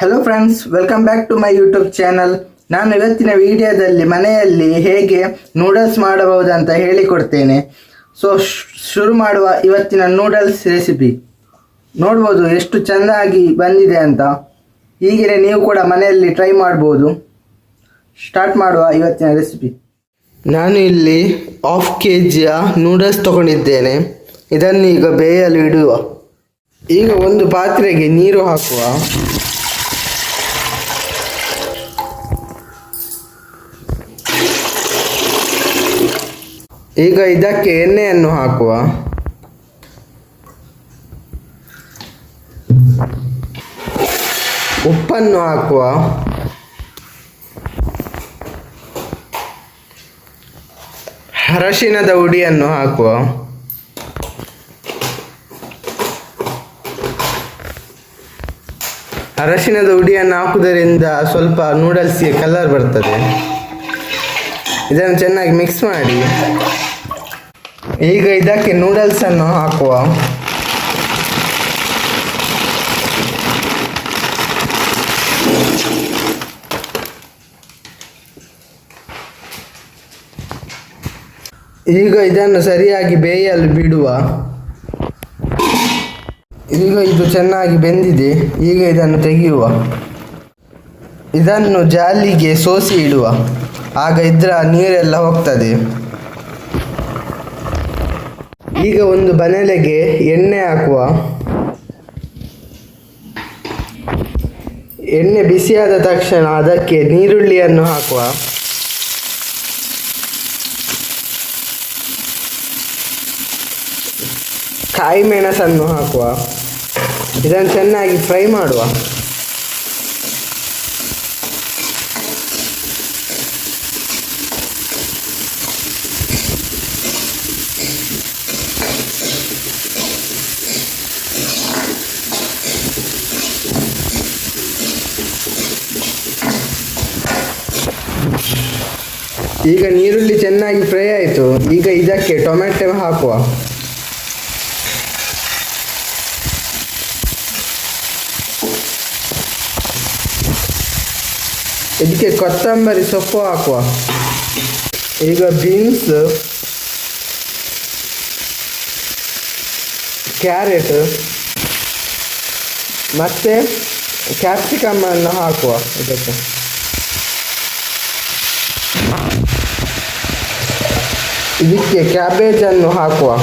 Hello friends welcome back to my YouTube channel ನಾನು ಇವತ್ತಿನ ವಿಡಿಯೋದಲ್ಲಿ ಮನೆಯಲ್ಲಿ ಹೇಗೆ ನೂಡಲ್ಸ್ ಮಾಡಬಹುದಂತ ಹೇಳಿಕೊಡ್ತೇನೆ. ಸೊ ಶುರು ಮಾಡುವ ಇವತ್ತಿನ ನೂಡಲ್ಸ್ ರೆಸಿಪಿ ನೋಡ್ಬೋದು ಎಷ್ಟು ಚೆಂದಾಗಿ ಬಂದಿದೆ ಅಂತ. ಹೀಗೆ ನೀವು ಕೂಡ ಮನೆಯಲ್ಲಿ ಟ್ರೈ ಮಾಡ್ಬೋದು. ಸ್ಟಾರ್ಟ್ ಮಾಡುವ ಇವತ್ತಿನ ರೆಸಿಪಿ ನಾನು ಇಲ್ಲಿ ಹಾಫ್ ಕೆ ಜಿಯ ನೂಡಲ್ಸ್ ತಗೊಂಡಿದ್ದೇನೆ. ಇದನ್ನು ಈಗ ಬೇಯಲು ಇಡುವ. ಈಗ ಒಂದು ಪಾತ್ರೆಗೆ ನೀರು ಹಾಕುವ. ಈಗ ಇದಕ್ಕೆ ಎಣ್ಣೆಯನ್ನು ಹಾಕುವ. ಉಪ್ಪನ್ನು ಹಾಕುವ. ಅರಶಿನದ ಉಡಿಯನ್ನು ಹಾಕುವ. ಅರಶಿನದ ಉಡಿಯನ್ನು ಹಾಕುವುದರಿಂದ ಸ್ವಲ್ಪ ನೂಡಲ್ಸ್ಗೆ ಕಲರ್ ಬರ್ತದೆ. ಇದನ್ನು ಚೆನ್ನಾಗಿ ಮಿಕ್ಸ್ ಮಾಡಿ. ಈಗ ಇದಕ್ಕೆ ನೂಡಲ್ಸ್ ಅನ್ನು ಹಾಕುವ. ಈಗ ಇದನ್ನು ಸರಿಯಾಗಿ ಬೇಯಲು ಬಿಡುವ. ಈಗ ಇದು ಚೆನ್ನಾಗಿ ಬೆಂದಿದೆ, ಈಗ ಇದನ್ನು ತೆಗೆಯುವ. ಇದನ್ನು ಜಾಲಿಗೆ ಸೋಸಿ ಇಡುವ. ಆಗ ಇದರ ನೀರೆಲ್ಲ ಹೋಗ್ತದೆ. ಈಗ ಒಂದು ಬನೆಲೆಗೆ ಎಣ್ಣೆ ಹಾಕುವ. ಎಣ್ಣೆ ಬಿಸಿಯಾದ ತಕ್ಷಣ ಅದಕ್ಕೆ ನೀರುಳ್ಳಿಯನ್ನು ಹಾಕುವ. ಕಾಯಿ ಮೆಣಸನ್ನು ಹಾಕುವ. ಇದನ್ನು ಚೆನ್ನಾಗಿ ಫ್ರೈ ಮಾಡುವ. ಈಗ ನೀರುಳ್ಳಿ ಚೆನ್ನಾಗಿ ಫ್ರೈ ಆಯಿತು. ಈಗ ಇದಕ್ಕೆ ಟೊಮೆಟೊ ಹಾಕುವ. ಇದಕ್ಕೆ ಕೊತ್ತಂಬರಿ ಸೊಪ್ಪು ಹಾಕುವ. ಈಗ ಬೀನ್ಸ್, ಕ್ಯಾರೆಟ್, ಮತ್ತೆ ಕ್ಯಾಪ್ಸಿಕಮ್ ಅನ್ನು ಹಾಕುವ ಇದಕ್ಕೆ. ಇದಕ್ಕೆ ಕ್ಯಾಬೇಜ್ ಅನ್ನು ಹಾಕುವ.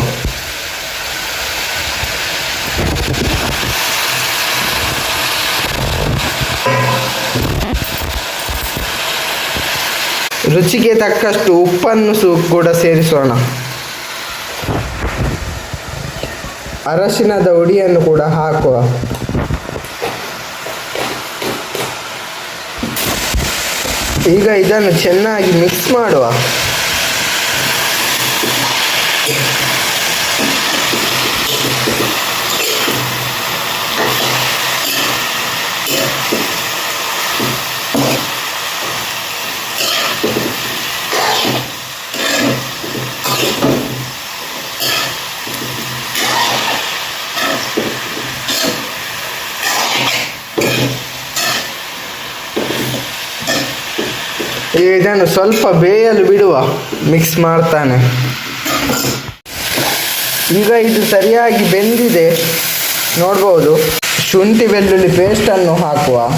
ರುಚಿಗೆ ತಕ್ಕಷ್ಟು ಉಪ್ಪನ್ನು ಸು ಕೂಡ ಸೇರಿಸೋಣ. ಅರಶಿನದ ಉಡಿಯನ್ನು ಕೂಡ ಹಾಕುವ. ಈಗ ಇದನ್ನು ಚೆನ್ನಾಗಿ ಮಿಕ್ಸ್ ಮಾಡುವ. ಇದನ್ನು ಸ್ವಲ್ಪ ಬೇಯಲು ಬಿಡುವ. ಮಿಕ್ಸ್ ಮಾಡ್ತಾನೆ. ಈಗ ಇದು ಸರಿಯಾಗಿ ಬೆಂದಿದೆ. ನೋಡ್ಬೋದು. ಶುಂಠಿ ಬೆಳ್ಳುಳ್ಳಿ ಪೇಸ್ಟನ್ನು ಹಾಕುವ.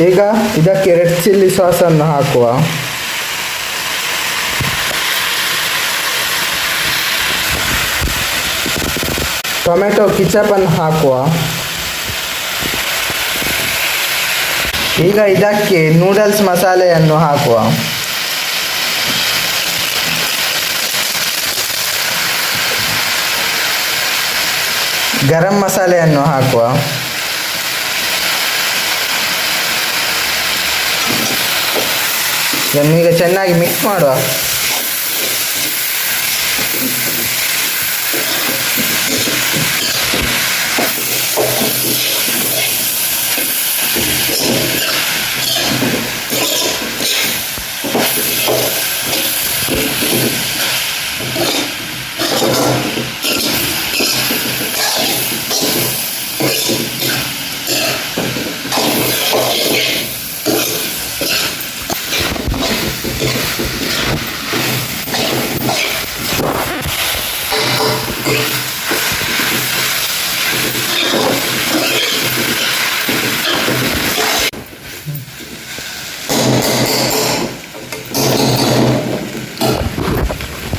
ಈಗ ಇದಕ್ಕೆ ರೆಡ್ ಚಿಲ್ಲಿ ಸಾಸನ್ನು ಹಾಕುವ. ಟೊಮೆಟೊ ಕಿಚಪನ್ನು ಹಾಕುವ. ಈಗ ಇದಕ್ಕೆ ನೂಡಲ್ಸ್ ಮಸಾಲೆಯನ್ನು ಹಾಕುವ. ಗರಂ ಮಸಾಲೆಯನ್ನು ಹಾಕುವ. ಇದನ್ನು ಈಗ ಚೆನ್ನಾಗಿ ಮಿಕ್ಸ್ ಮಾಡುವ.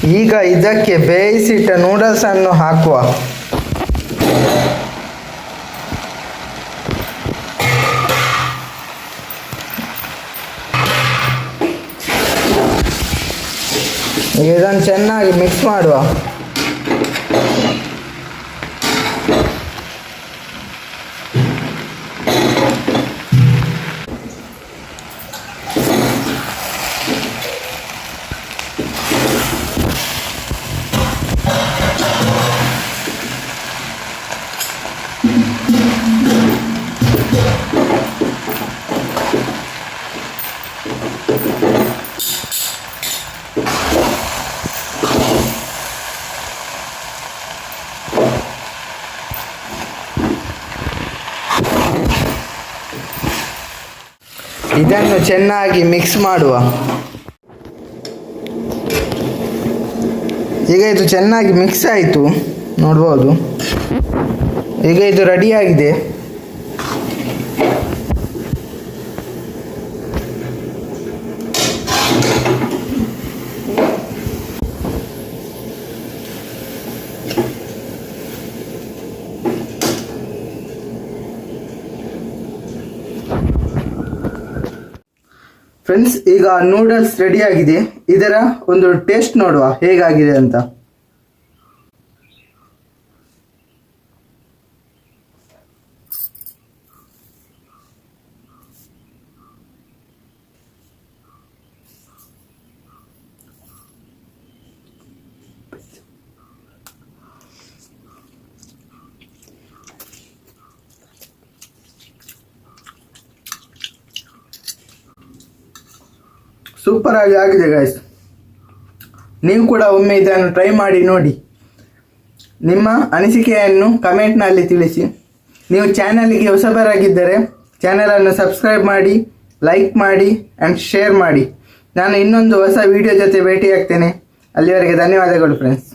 ಈಗ ಇದಕ್ಕೆ ಬೇಯಿಸಿಟ್ಟ ನೂಡಲ್ಸ್ ಅನ್ನು ಹಾಕುವ ಇದನ್ನು ಚೆನ್ನಾಗಿ ಮಿಕ್ಸ್ ಮಾಡುವ. ಇದನ್ನು ಚೆನ್ನಾಗಿ ಮಿಕ್ಸ್ ಮಾಡುವ. ಈಗ ಇದು ಚೆನ್ನಾಗಿ ಮಿಕ್ಸ್ ಆಯಿತು. ನೋಡ್ಬೋದು. ಈಗ ಇದು ರೆಡಿಯಾಗಿದೆ ಫ್ರೆಂಡ್ಸ್ ಈಗ ನೂಡಲ್ಸ್ ರೆಡಿ ಆಗಿದೆ. ಇದರ ಒಂದು ಟೇಸ್ಟ್ ನೋಡುವ ಹೇಗಾಗಿದೆ ಅಂತ. ಸೂಪರ್ ಆಗಿ ಆಗಿದೆ ಗಾಯ್ಸ್ ನೀವು ಕೂಡ ಒಮ್ಮೆ ಇದನ್ನು ಟ್ರೈ ಮಾಡಿ ನೋಡಿ. ನಿಮ್ಮ ಅನಿಸಿಕೆಯನ್ನು ಕಮೆಂಟ್ನಲ್ಲಿ ತಿಳಿಸಿ. ನೀವು ಚಾನಲ್ಗೆ ಹೊಸಬರಾಗಿದ್ದರೆ ಚಾನಲನ್ನು ಸಬ್ಸ್ಕ್ರೈಬ್ ಮಾಡಿ ಲೈಕ್ ಮಾಡಿ ಆ್ಯಂಡ್ ಶೇರ್ ಮಾಡಿ. ನಾನು ಇನ್ನೊಂದು ಹೊಸ ವಿಡಿಯೋ ಜೊತೆ ಭೇಟಿಯಾಗ್ತೇನೆ. ಅಲ್ಲಿವರೆಗೆ ಧನ್ಯವಾದಗಳು ಫ್ರೆಂಡ್ಸ್